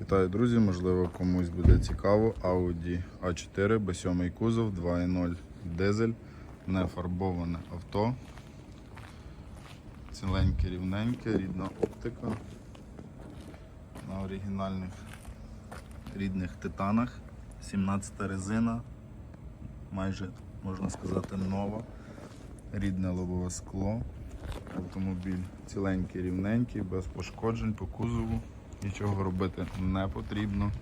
Вітаю, друзі! Можливо, комусь буде цікаво. Audi A4, B7 кузов, 2.0 дизель, не фарбоване авто. Ціленьке, рівненьке, рідна оптика. На оригінальних рідних титанах. 17 резина, майже можна сказати нова. Рідне лобове скло. Автомобіль ціленький, рівненький, без пошкоджень по кузову. Нічого робити не потрібно.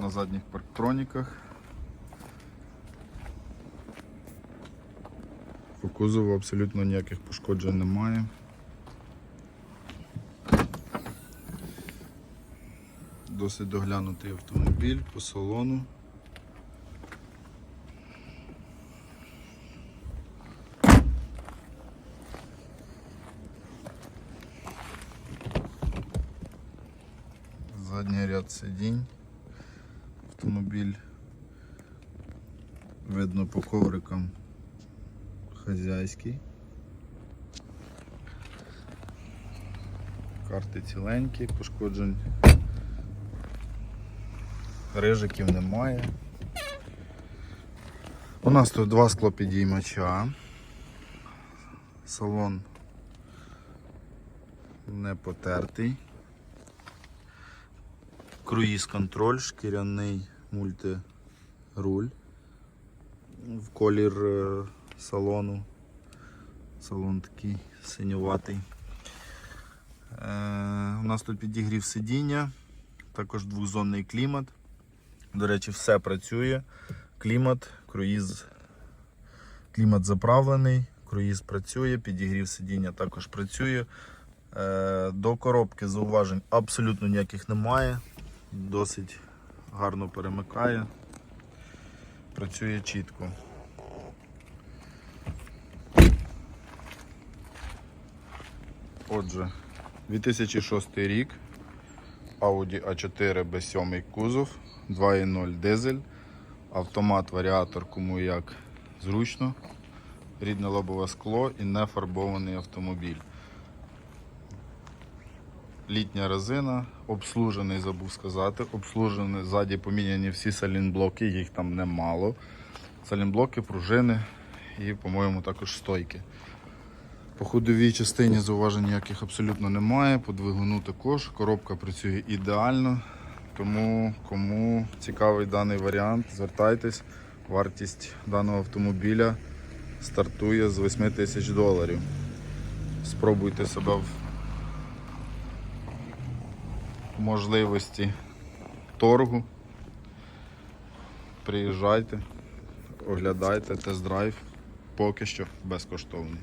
На задніх парктроніках. По кузову абсолютно ніяких пошкоджень немає. Досить доглянутий автомобіль по салону. Задній ряд сидінь. Автомобіль видно по коврикам хазяйський. Карти ціленькі, пошкоджень рижиків немає. У нас тут два склопідіймача. Салон не потертий. Круїз контроль, шкіряний мультируль в колір е, салону. Салон такий синюватий. Е, у нас тут підігрів сидіння, також двохзонний клімат. До речі, все працює. Клімат, круїз, клімат заправлений, круїз працює, підігрів сидіння також працює. Е, До коробки зауважень абсолютно ніяких немає. Досить гарно перемикає, працює чітко. Отже, 2006 рік, Audi A4 B7 кузов, 2.0 дизель, автомат, варіатор, кому як зручно, рідне лобове скло і не фарбований автомобіль. Літня резина, обслужений, забув сказати. Обслужений, ззаді поміняні всі салінблоки, їх там немало. Салінблоки, пружини і, по-моєму, також стойки. По ходовій частині зауважень ніяких абсолютно немає. По двигуну також. Коробка працює ідеально. Тому кому цікавий даний варіант, звертайтесь. Вартість даного автомобіля стартує з 8 тисяч доларів. Спробуйте себе в можливості торгу. Приїжджайте, оглядайте тест-драйв поки що безкоштовний.